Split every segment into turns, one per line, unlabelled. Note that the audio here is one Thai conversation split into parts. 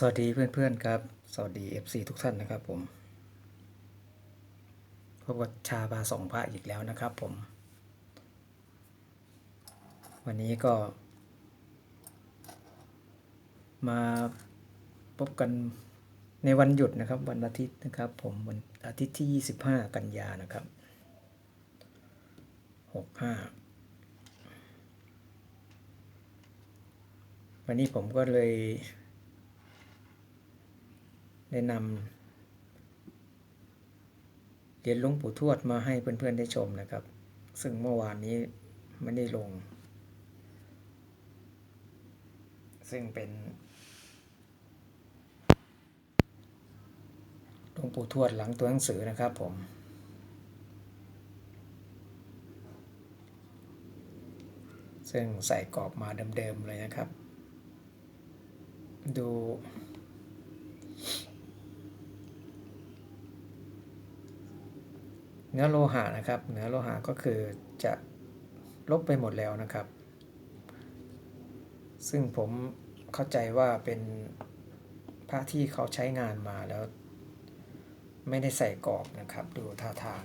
สวัสดีเพื่อนๆครับ สวัสดี FC ทุกท่านนะครับผมพบกับชาบาสองพระอีกแล้วนะครับผม วันนี้ก็ มาพบกันในวันหยุดนะครับ วันอาทิตย์นะครับ ผมวันอาทิตย์ที่ 25 กันยานะครับ 65 วันนี้ผมก็เลย ได้นำเหรียญหลวงปู่ทวดมาให้เพื่อนๆได้ชมนะครับ ซึ่งเมื่อวานนี้ไม่ได้ลง ซึ่งเป็นหลวงปู่ทวดหลังตัวหนังสือนะครับผมซึ่งใส่กรอบมาเดิมๆเลยนะครับ ดู เนื้อโลหะนะครับ เนื้อโลหะก็คือจะลบไปหมดแล้วนะครับ ซึ่งผมเข้าใจว่าเป็นพระที่เขาใช้งานมาแล้ว ไม่ได้ใส่กรอบนะครับ ดูท่าทาง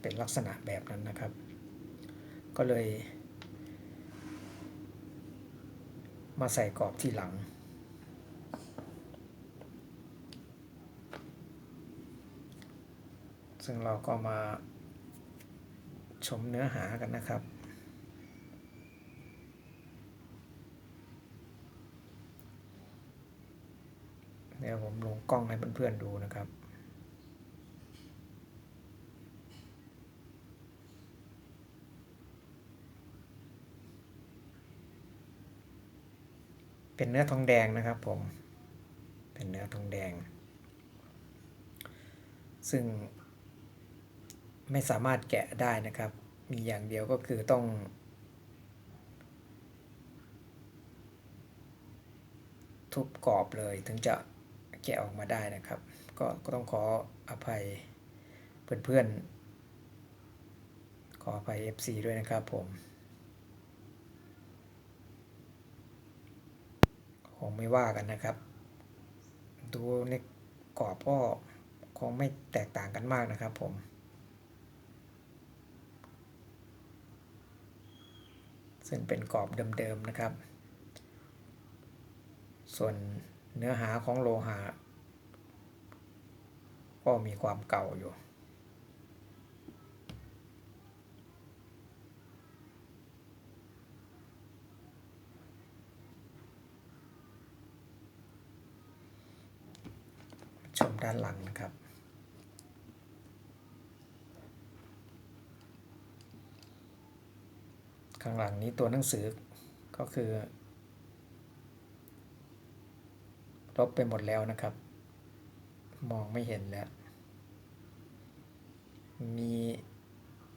เป็นลักษณะแบบนั้นนะครับ ก็เลย มาใส่กรอบที่หลัง ซึ่งเราก็มาชมเนื้อหากันนะครับ เดี๋ยวผมลงกล้องให้เพื่อนๆดูนะครับเป็นเนื้อทองแดงนะครับผม เป็นเนื้อทองแดง ซึ่ง ไม่สามารถแกะได้นะครับ มีอย่างเดียวก็คือต้อง ทุบกรอบเลยถึงจะแกะออกมาได้นะครับ ก็ก็ต้องขออภัยเพื่อนๆ ขออภัย FC ด้วยนะครับผมคงไม่ว่ากันนะครับ ดูในกรอบก็คงไม่แตกต่างกันมากนะครับผม ซึ่งเป็นกรอบเดิมๆนะครับ ส่วนเนื้อหาของโลหะก็มีความเก่าอยู่ ชมด้านหลังนะครับ ข้างหลังนี้ตัวหนังสือก็คือลบไปหมดแล้วนะครับ มองไม่เห็นแล้ว มี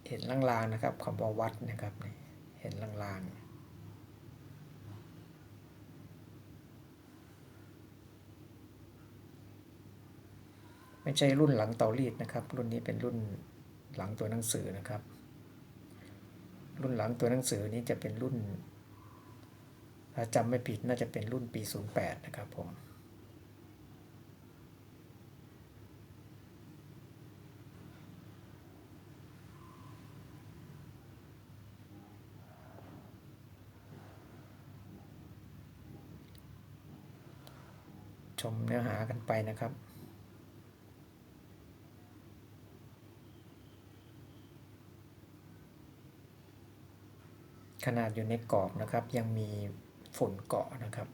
เห็นลางๆนะครับคำว่าวัดนะครับนี่เห็นลางๆไม่ใช่รุ่นหลังเตารีดนะครับ รุ่นนี้เป็นรุ่นหลังตัวหนังสือนะครับ รุ่นหลังตัวหนังสือนี้จะเป็นรุ่นถ้าจำไม่ผิดน่าจะเป็นรุ่นปี 08 นะครับผม ชมเนื้อหากันไปนะครับ ขนาดอยู่ในกรอบนะครับ ยังมีฝุ่นเกาะนะครับ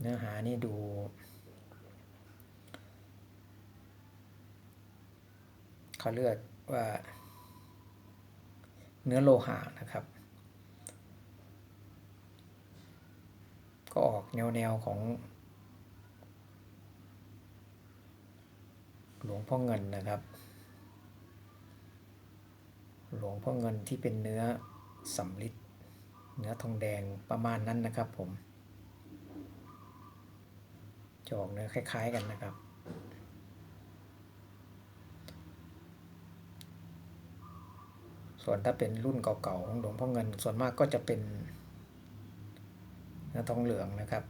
เนื้อหานี่ดูเขาเลือกว่า เนื้อโลหะนะครับ ก็ออกแนวแนวของ หลวงพ่อเงินนะครับ หลวงพ่อเงินที่เป็นเนื้อสำลิดเนื้อทองแดงประมาณนั้นนะครับผมจะออกเนื้อคล้าย ๆ กันนะครับ ส่วนถ้าเป็นรุ่นเก่าๆของหลวงพ่อเงิน ส่วนมากก็จะเป็นเนื้อทองเหลืองนะครับ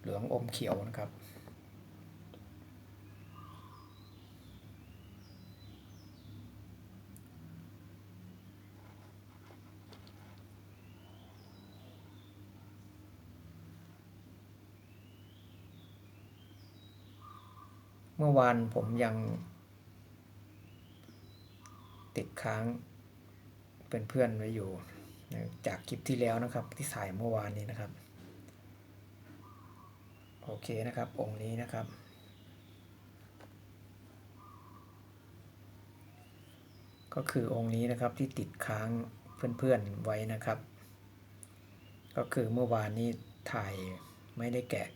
เหลืองอมเขียวนะครับ มื่อวานผมยัง ติดค้างเป็นเพื่อนไว้อยู่ จากคลิปที่แล้วนะครับ ที่ถ่ายเมื่อวานนี้นะครับ โอเคนะครับ องค์นี้นะครับ ก็คือองค์นี้นะครับที่ติดค้างเพื่อนๆไว้นะครับ ก็คือเมื่อวานนี้ถ่ายไม่ได้แกะ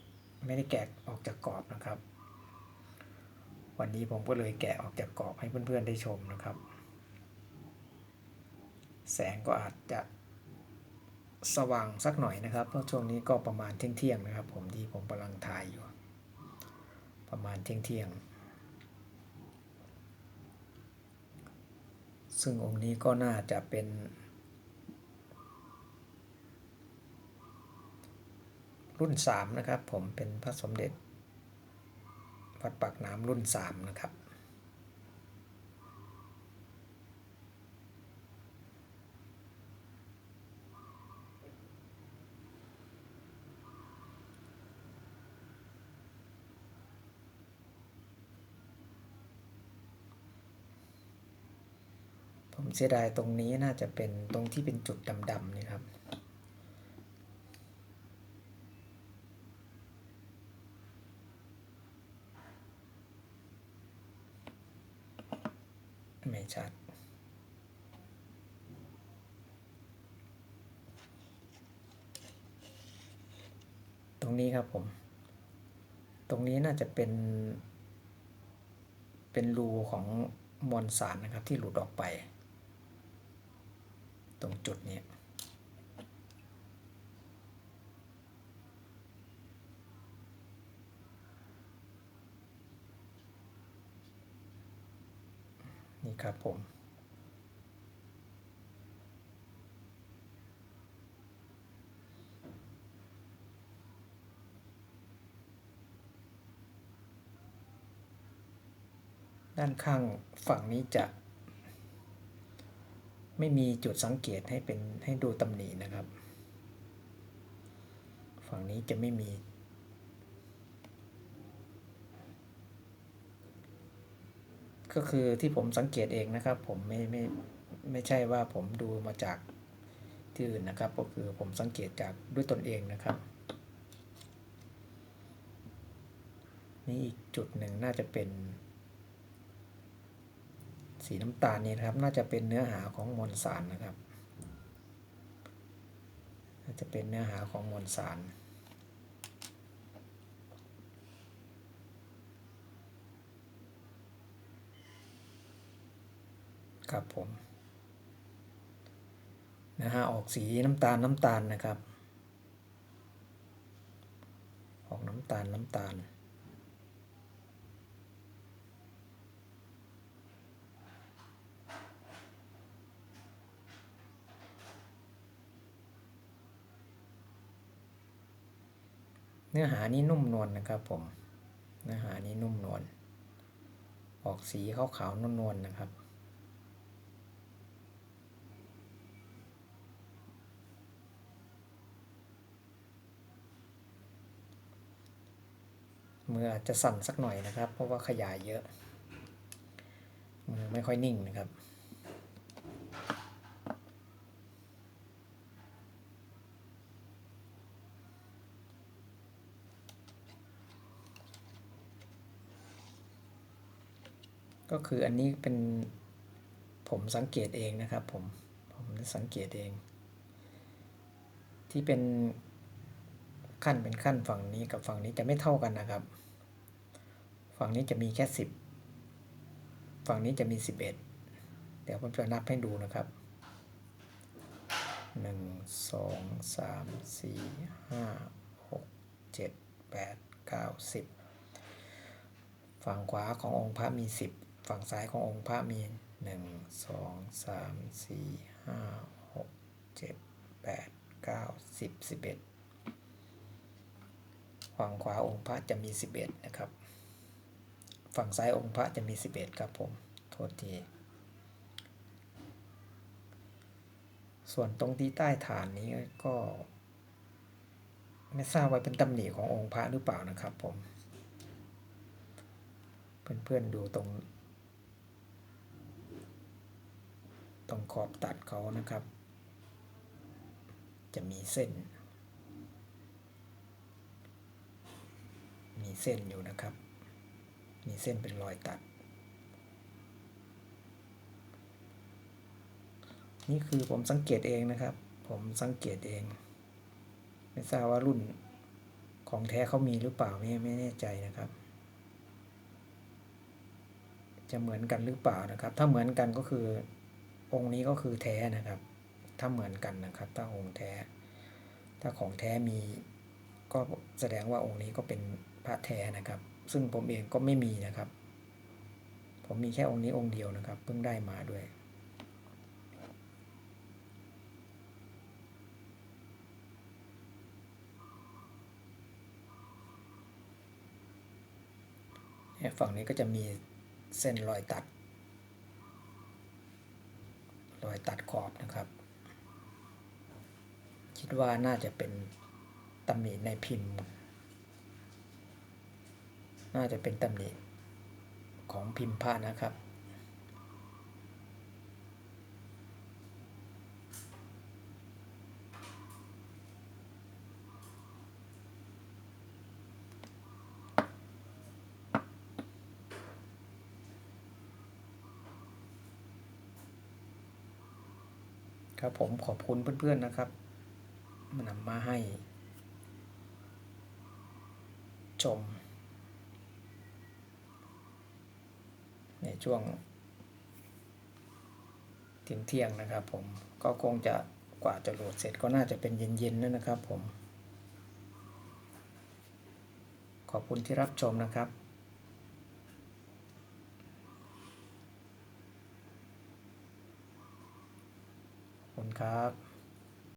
ไม่ได้แกะออกจากกรอบนะครับ วันนี้ผมก็เลยแกะออกจากกรอบให้เพื่อนๆได้ชมนะครับ แสงก็อาจจะสว่างสักหน่อยนะครับเพราะช่วงนี้ก็ประมาณเที่ยงๆนะครับ ผมที่ผมกำลังถ่ายอยู่ ประมาณเที่ยงๆซึ่งองค์นี้ก็น่าจะเป็นรุ่น 3 นะครับ ผมเป็นพระสมเด็จ วัดปากน้ำรุ่น 3 นะครับ ผมเสียดายตรงนี้น่าจะเป็นตรงที่เป็นจุดดำๆนี่ครับ ชัดตรงนี้ครับผม ตรงนี้น่าจะเป็น เป็นรูของมวลสารนะครับที่หลุดออกไป ตรงจุดนี้ นี่ ครับผมด้านข้างฝั่งนี้จะไม่มีจุดสังเกตให้เป็นให้ดูตำหนินะครับ ฝั่งนี้จะไม่มี ก็คือที่ผมสังเกตเองนะครับ ผมไม่ไม่ไม่ใช่ว่าผมดูมาจากที่อื่นนะครับ ก็คือผมสังเกตจากด้วยตนเองนะครับนี่อีกจุดหนึ่งน่าจะเป็น สีน้ำตาลนี่นะครับ น่าจะเป็นเนื้อหาของมวลสารนะครับ น่าจะเป็นเนื้อหาของมวลสาร ครับผมนะฮะออกสีน้ำตาลน้ำตาลนะครับ ออกน้ำตาลน้ำตาลเนื้อหานี้นุ่มนวลนะครับผม เนื้อหานี้นุ่มนวล ออกสีขาวๆนวลๆนะครับ มืออาจจะสั่นสักหน่อยนะครับ เพราะว่าขยายเยอะ มือไม่ค่อยนิ่งนะครับ ก็คืออันนี้เป็นผมสังเกตเองนะครับผม ผมสังเกตเอง ที่เป็นขั้นเป็นขั้นฝั่งนี้กับฝั่งนี้จะไม่เท่ากันนะครับ ฝั่งนี้จะมีแค่สิบฝั่งนี้จะมีสิบเอ็ดเดี๋ยวผมจะนับให้ดูนะครับหนึ่งสองสามสี่ห้าหกเจ็ดแปดเก้าสิบฝั่งขวาขององค์พระมีสิบฝั่งซ้ายขององค์พระมีหนึ่งสองสามสี่ห้าหกเจ็ดแปดเก้าสิบสิบเอ็ดฝั่งขวาองค์พระจะมี 11 นะครับ ฝั่งซ้ายองค์พระจะมี 11 ครับผม โทษที ส่วนตรงที่ใต้ฐานนี้ก็ ไม่ทราบว่าเป็นตำหนิขององค์พระหรือเปล่านะครับผม เพื่อนๆดูตรง ตรงขอบตัดเขานะครับ จะมีเส้น มีเส้นอยู่นะครับ มีเส้นเป็นรอยตัด นี่คือผมสังเกตเองนะครับ ผมสังเกตเอง ไม่ทราบว่ารุ่นของแท้เขามีหรือเปล่าไม่ไม่แน่ใจนะครับ จะเหมือนกันหรือเปล่านะครับ ถ้าเหมือนกันก็คือองค์นี้ก็คือแท้นะครับ ถ้าเหมือนกันนะครับ ถ้าองค์แท้ ถ้าของแท้มีก็แสดงว่าองค์นี้ก็เป็นพระแท้นะครับ ซึ่งผมเองก็ไม่มีนะครับ ผมมีแค่องค์นี้องค์เดียวนะครับ เพิ่งได้มาด้วย ฝั่งนี้ก็จะมีเส้นรอยตัด รอยตัดขอบนะครับ คิดว่าน่าจะเป็นตำหนิในพิมพ์ น่าจะเป็นตำหนิของพิมพ์ผ้านะครับ ครับผมขอบคุณเพื่อนๆนะครับมานำมาให้ ชม ใน ช่วงเที่ยงเที่ยงนะครับผมก็คงจะกว่าจะโหลดเสร็จก็น่าจะเป็นเย็นๆแล้วนะครับผม ขอบคุณที่รับชมนะครับคุณครับ